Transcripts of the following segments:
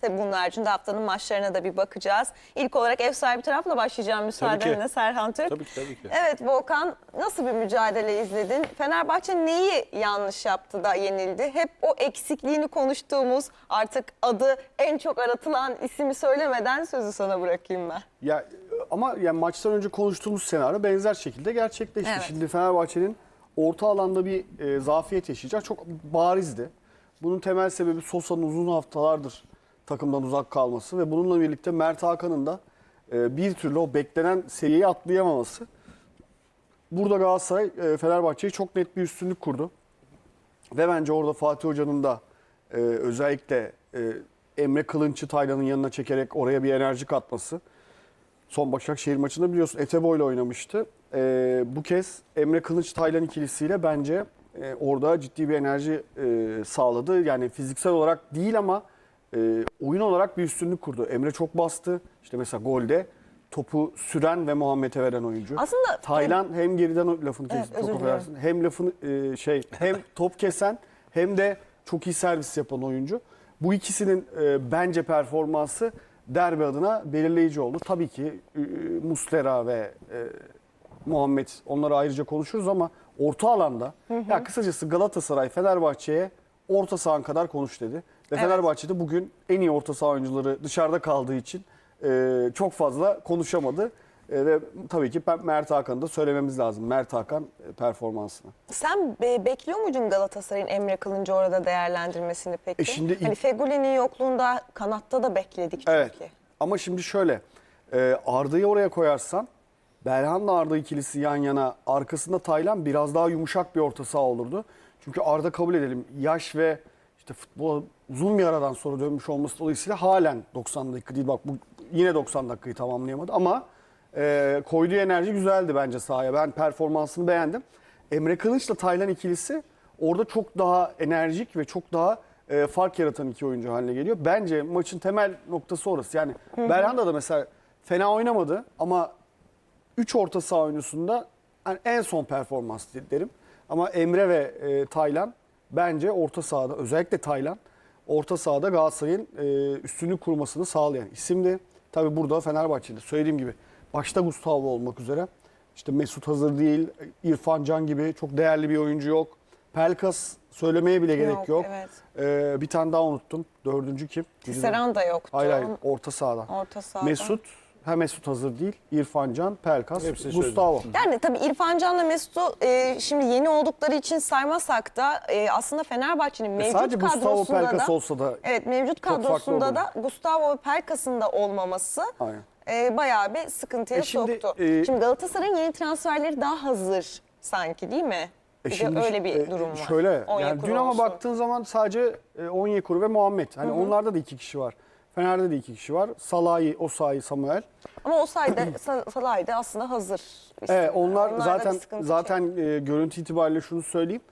Tabii bunun haricinde haftanın maçlarına da bir bakacağız. İlk olarak ev sahibi tarafla başlayacağım müsaadenle Serhan Türk. Tabii ki, tabii ki. Evet Volkan nasıl bir mücadele izledin? Fenerbahçe neyi yanlış yaptı da yenildi? Hep o eksikliğini konuştuğumuz artık adı en çok aratılan ismi söylemeden sözü sana bırakayım ben. Ya ama yani maçtan önce konuştuğumuz senaryo benzer şekilde gerçekleşti. Evet. Şimdi Fenerbahçe'nin orta alanda bir e, zafiyet yaşayacak çok barizdi. Bunun temel sebebi Sosa'nın uzun haftalardır takımdan uzak kalması ve bununla birlikte Mert Hakan'ın da e, bir türlü o beklenen seviyeyi atlayamaması. Burada Galatasaray e, Fenerbahçe'ye çok net bir üstünlük kurdu. Ve bence orada Fatih Hoca'nın da e, özellikle e, Emre Kılınç'ı Taylan'ın yanına çekerek oraya bir enerji katması. Son Başakşehir maçında biliyorsun Etebo ile oynamıştı. Bu kez Emre Kılınç Taylan ikilisiyle bence orada ciddi bir enerji sağladı. Yani fiziksel olarak değil ama e, oyun olarak bir üstünlük kurdu. Emre çok bastı. İşte mesela golde topu süren ve Muhammed'e veren oyuncu. Aslında- Taylan hem geriden o- lafını Evet, çok affedersin. Hem lafını e, şey hem top kesen hem de çok iyi servis yapan oyuncu. Bu ikisinin e, bence performansı derbi adına belirleyici oldu. Tabii ki e, Muslera ve e, Muhammed onları ayrıca konuşuruz ama orta alanda ya kısacası Galatasaray Fenerbahçe'ye orta sahan kadar konuş dedi. Ve Evet. Fenerbahçe'de bugün en iyi orta saha oyuncuları dışarıda kaldığı için e, çok fazla konuşamadı. E, ve tabii ki Mert Hakan'ı da söylememiz lazım. Mert Hakan e, performansını. Sen be- bekliyor muydun Galatasaray'ın Emre Kılınç'ı orada değerlendirmesini peki? E şimdi hani Fegüli'nin yokluğunda kanatta da bekledik çünkü. Evet. Ama şimdi şöyle. e, Arda'yı oraya koyarsan Belhan'la Arda ikilisi yan yana arkasında Taylan biraz daha yumuşak bir orta saha olurdu. Çünkü Arda kabul edelim yaş ve işte futbola uzun bir aradan sonra dönmüş olması dolayısıyla halen 90 dakika değil. Bak bu yine 90 dakikayı tamamlayamadı ama e, koyduğu enerji güzeldi bence sahaya. Ben performansını beğendim. Emre Kılıç'la Taylan ikilisi orada çok daha enerjik ve çok daha e, fark yaratan iki oyuncu haline geliyor. Bence maçın temel noktası orası. Yani Belhanda da mesela fena oynamadı ama 3 orta saha oyuncusunda yani en son performans derim. Ama Emre ve e, Taylan bence orta sahada özellikle Taylan orta sahada Galatasaray'ın e, üstünlük kurmasını sağlayan isimdi. Tabi burada Fenerbahçe'de söylediğim gibi başta Gustavo olmak üzere işte Mesut hazır değil, İrfan Can gibi çok değerli bir oyuncu yok. Pelkas söylemeye bile gerek Yok, yok. evet. E, bir tane daha unuttum. Dördüncü kim? Tisserand da yoktu. Hayır hayır orta sahadan. Orta sahada. Mesut, ha Mesut hazır değil. İrfan Can, Pelkas, Hepsini Gustavo. Yani tabii İrfan Can'la Mesut'u e, şimdi yeni oldukları için saymasak da e, aslında Fenerbahçe'nin mevcut E, Sadece Gustavo kadrosunda Pelkas da olsa da evet mevcut farklı kadrosunda da Gustavo ve Pelkas'ın da olmaması Aynen. e, bayağı bir sıkıntıya E şimdi, soktu. e, şimdi Galatasaray'ın yeni transferleri daha hazır sanki değil mi? Bir de şimdi öyle bir e, durum var. Şöyle yani Onyekuru dün ama olsun. baktığın zaman sadece e, Onyekuru ve Muhammed. Hani onlarda da iki kişi var. Fener'de de iki kişi var. Salahi, Osayi, Samuel. Ama o sayede Sa- Salah'da aslında hazır. isim. Evet, onlar Onlarda zaten zaten e, görüntü itibariyle şunu söyleyeyim.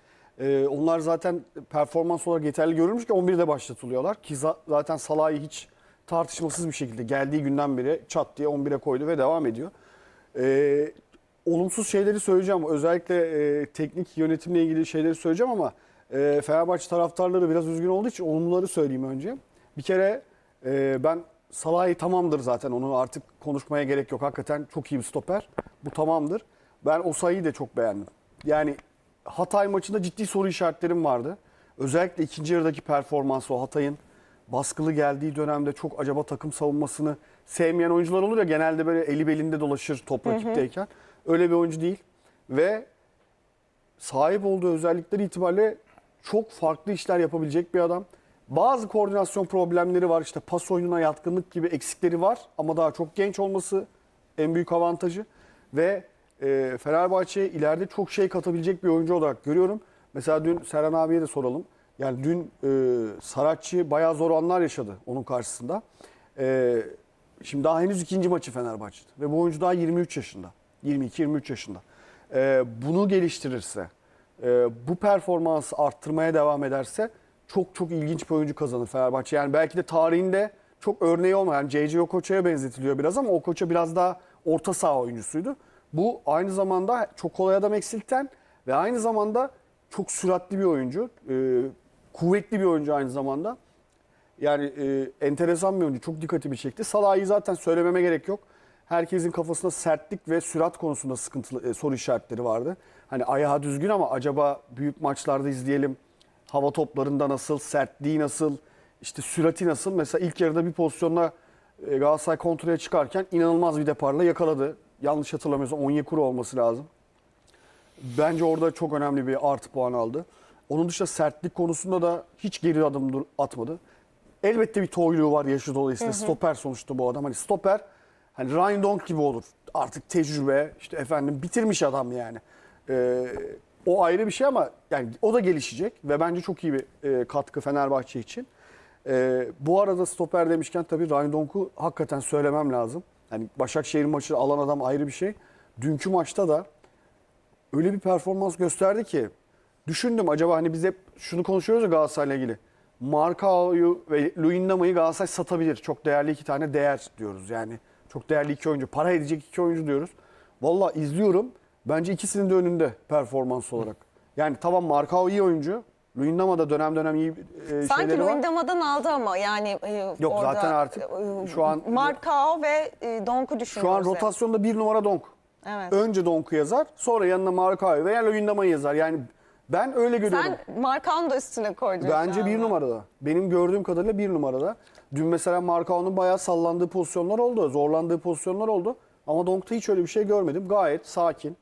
E, onlar zaten performans olarak yeterli görülmüş ki 11'de başlatılıyorlar. Ki za- zaten Salah'ı hiç tartışmasız bir şekilde geldiği günden beri çat diye 11'e koydu ve devam ediyor. E, olumsuz şeyleri söyleyeceğim. Özellikle e, teknik yönetimle ilgili şeyleri söyleyeceğim ama e, Fenerbahçe taraftarları biraz üzgün olduğu için olumluları söyleyeyim önce. Bir kere e, ben Salah'ı tamamdır zaten onu artık konuşmaya gerek yok. Hakikaten çok iyi bir stoper. Bu tamamdır. Ben Osayi'yi de çok beğendim. Yani Hatay maçında ciddi soru işaretlerim vardı. Özellikle ikinci yarıdaki performansı o Hatay'ın baskılı geldiği dönemde çok acaba takım savunmasını sevmeyen oyuncular olur ya genelde böyle eli belinde dolaşır top rakipteyken. Öyle bir oyuncu değil. Ve sahip olduğu özellikleri itibariyle çok farklı işler yapabilecek bir adam. Bazı koordinasyon problemleri var. İşte pas oyununa yatkınlık gibi eksikleri var. Ama daha çok genç olması en büyük avantajı. Ve e, Fenerbahçe'ye ileride çok şey katabilecek bir oyuncu olarak görüyorum. Mesela dün Serhan abiye de soralım. Yani dün e, Saratçı bayağı zor anlar yaşadı onun karşısında. E, şimdi daha henüz ikinci maçı Fenerbahçe'de. Ve bu oyuncu daha 23 yaşında. 22-23 yaşında. E, bunu geliştirirse, e, bu performansı arttırmaya devam ederse çok çok ilginç bir oyuncu kazanır Fenerbahçe. Yani belki de tarihinde çok örneği olmayan yani C.C. Okoça'ya benzetiliyor biraz ama Okoça biraz daha orta saha oyuncusuydu. Bu aynı zamanda çok kolay adam eksilten ve aynı zamanda çok süratli bir oyuncu. e, kuvvetli bir oyuncu aynı zamanda. Yani e, enteresan bir oyuncu. Çok dikkatimi çekti. Salah'ı zaten söylememe gerek yok. Herkesin kafasında sertlik ve sürat konusunda sıkıntılı e, soru işaretleri vardı. Hani ayağı düzgün ama acaba büyük maçlarda izleyelim. Hava toplarında nasıl, sertliği nasıl, işte sürati nasıl? Mesela ilk yarıda bir pozisyonda e, Galatasaray kontrole çıkarken inanılmaz bir deparla yakaladı. Yanlış hatırlamıyorsam Onyekuru olması lazım. Bence orada çok önemli bir artı puan aldı. Onun dışında sertlik konusunda da hiç geri adım atmadı. Elbette bir toyluğu var yaşı dolayısıyla. Stoper sonuçta bu adam. Hani stoper hani Ryan Donk gibi olur. Artık tecrübe işte efendim bitirmiş adam yani. Ee, o ayrı bir şey ama yani o da gelişecek ve bence çok iyi bir e, katkı Fenerbahçe için. Ee, bu arada stoper demişken tabii Ryan Donk'u hakikaten söylemem lazım. Hani Başakşehir maçı alan adam ayrı bir şey. Dünkü maçta da öyle bir performans gösterdi ki düşündüm acaba hani biz hep şunu konuşuyoruz ya Galatasaray'la ilgili. Markao'yu ve Luyendama'yı Galatasaray satabilir. Çok değerli iki tane değer diyoruz yani. Çok değerli iki oyuncu. Para edecek iki oyuncu diyoruz. Valla izliyorum. Bence ikisinin de önünde performans olarak. Yani tamam Markao iyi oyuncu. Luyendama da dönem dönem iyi e, Sanki şeyleri var. Luyendama'dan aldı ama yani e, Yok, orada, zaten artık e, şu an- Markao ve e, Donk'u Şu an düşünüyoruz. hep. rotasyonda bir numara Donk. Evet. Önce Donk'u yazar. Sonra yanına Markao veya Luyendama'yı yazar. Yani ben öyle görüyorum. Sen Markao'nu da üstüne koydun. Bence bir numarada. Benim gördüğüm kadarıyla bir numarada. Dün mesela Markao'nun bayağı sallandığı pozisyonlar oldu. Zorlandığı pozisyonlar oldu. Ama Donk'ta hiç öyle bir şey görmedim. Gayet sakin.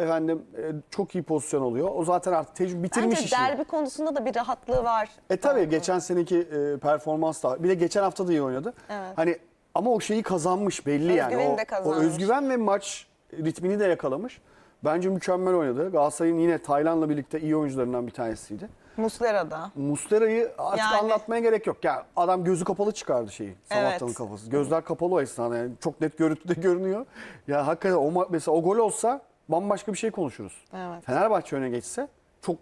Efendim e, çok iyi pozisyon oluyor. O zaten artık tecrübe bitirmiş Bence işini. derbi konusunda da bir rahatlığı var. E tabii geçen seneki e, performans da bir de geçen hafta da iyi oynadı. Evet. Hani ama o şeyi kazanmış belli yani. Özgüveni O, de o kazanmış. özgüven ve maç ritmini de yakalamış. Bence mükemmel oynadı. Galatasaray'ın yine Tayland'la birlikte iyi oyuncularından bir tanesiydi. Muslera'da. Mustera'yı artık Yani- anlatmaya gerek yok. Ya adam gözü kapalı çıkardı şeyi. Samatta'nın Evet. kafası. Gözler kapalı o esnada yani çok net görüntüde görünüyor. Ya hakikaten o ma- mesela o gol olsa bambaşka bir şey konuşuruz. Evet. Fenerbahçe öne geçse çok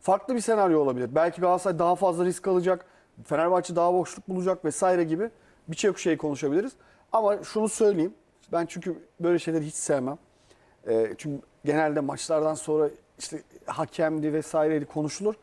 farklı bir senaryo olabilir. Belki Galatasaray daha fazla risk alacak. Fenerbahçe daha boşluk bulacak vesaire gibi birçok şey konuşabiliriz. Ama şunu söyleyeyim. Ben çünkü böyle şeyleri hiç sevmem. Ee, çünkü genelde maçlardan sonra işte hakemdi vesaireydi konuşulur.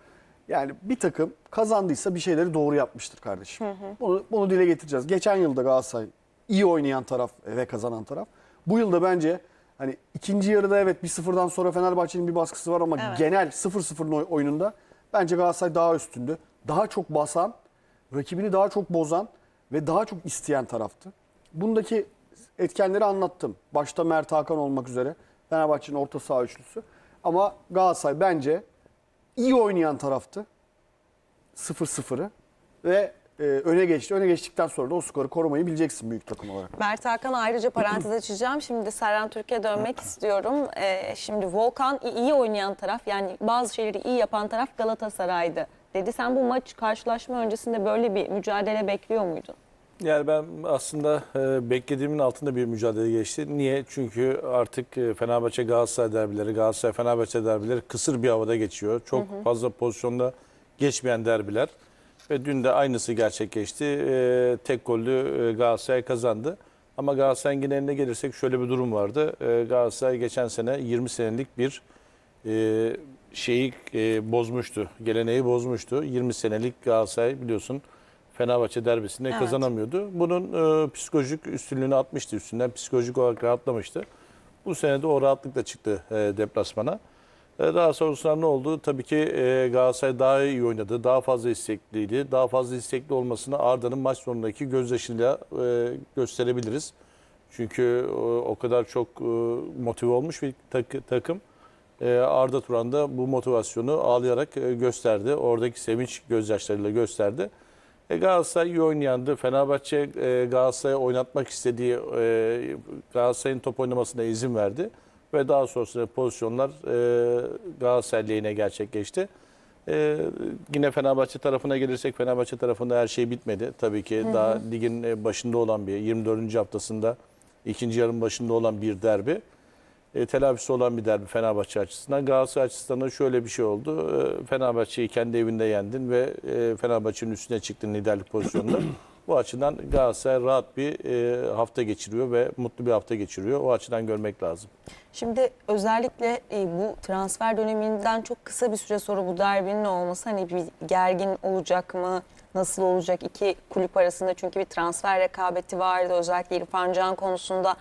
Yani bir takım kazandıysa bir şeyleri doğru yapmıştır kardeşim. Bunu, bunu dile getireceğiz. Geçen yılda Galatasaray iyi oynayan taraf ve kazanan taraf. Bu yılda bence hani ikinci yarıda evet bir sıfırdan sonra Fenerbahçe'nin bir baskısı var ama Evet. genel 0-0'ın oy- oyununda bence Galatasaray daha üstündü. Daha çok basan, rakibini daha çok bozan ve daha çok isteyen taraftı. Bundaki etkenleri anlattım. Başta Mert Hakan olmak üzere Fenerbahçe'nin orta saha üçlüsü. Ama Galatasaray bence iyi oynayan taraftı. 0-0'ı ve e, öne geçti. Öne geçtikten sonra da o skoru korumayı bileceksin büyük takım olarak. Mert Hakan ayrıca parantez açacağım. Şimdi Serhan Türkiye dönmek istiyorum. Ee, şimdi Volkan iyi oynayan taraf yani bazı şeyleri iyi yapan taraf Galatasaray'dı dedi. Sen bu maç karşılaşma öncesinde böyle bir mücadele bekliyor muydun? Yani ben aslında e, beklediğimin altında bir mücadele geçti. Niye? Çünkü artık e, Fenerbahçe Galatasaray derbileri, Galatasaray Fenerbahçe derbileri kısır bir havada geçiyor. Çok fazla pozisyonda geçmeyen derbiler. Ve dün de aynısı gerçekleşti. E, tek gollü e, Galatasaray kazandı. Ama Galatasaray'ın geneline gelirsek şöyle bir durum vardı. E, Galatasaray geçen sene 20 senelik bir e, şeyi e, bozmuştu. Geleneği bozmuştu. 20 senelik Galatasaray biliyorsun Fenerbahçe derbisinde Evet. kazanamıyordu. Bunun e, psikolojik üstünlüğünü atmıştı üstünden. Psikolojik olarak rahatlamıştı. Bu sene de o rahatlıkla çıktı e, deplasmana. E, daha sonrasında ne oldu? Tabii ki e, Galatasaray daha iyi oynadı. Daha fazla istekliydi. Daha fazla istekli olmasını Arda'nın maç sonundaki gözyaşıyla e, gösterebiliriz. Çünkü e, o kadar çok motive olmuş bir tak- takım. Arda Turan da bu motivasyonu ağlayarak gösterdi. Oradaki sevinç gözyaşlarıyla gösterdi. E, Galatasaray iyi oynayandı. Fenerbahçe e, Galatasaray'a oynatmak istediği e, Galatasaray'ın top oynamasına izin verdi. Ve daha sonrasında pozisyonlar e, Galatasaray lehine gerçekleşti. E, yine Fenerbahçe tarafına gelirsek Fenerbahçe tarafında her şey bitmedi. Tabii ki daha ligin e, başında olan bir 24. haftasında ikinci yarım başında olan bir derbi. E, telafisi olan bir derbi Fenerbahçe açısından. Galatasaray açısından da şöyle bir şey oldu. E, Fenerbahçe'yi kendi evinde yendin ve e, Fenerbahçe'nin üstüne çıktın liderlik pozisyonunda. Bu açıdan Galatasaray rahat bir e, hafta geçiriyor ve mutlu bir hafta geçiriyor. O açıdan görmek lazım. Şimdi özellikle e, bu transfer döneminden çok kısa bir süre sonra bu derbinin olması hani bir gergin olacak mı? nasıl olacak iki kulüp arasında çünkü bir transfer rekabeti vardı özellikle İrfan Can konusunda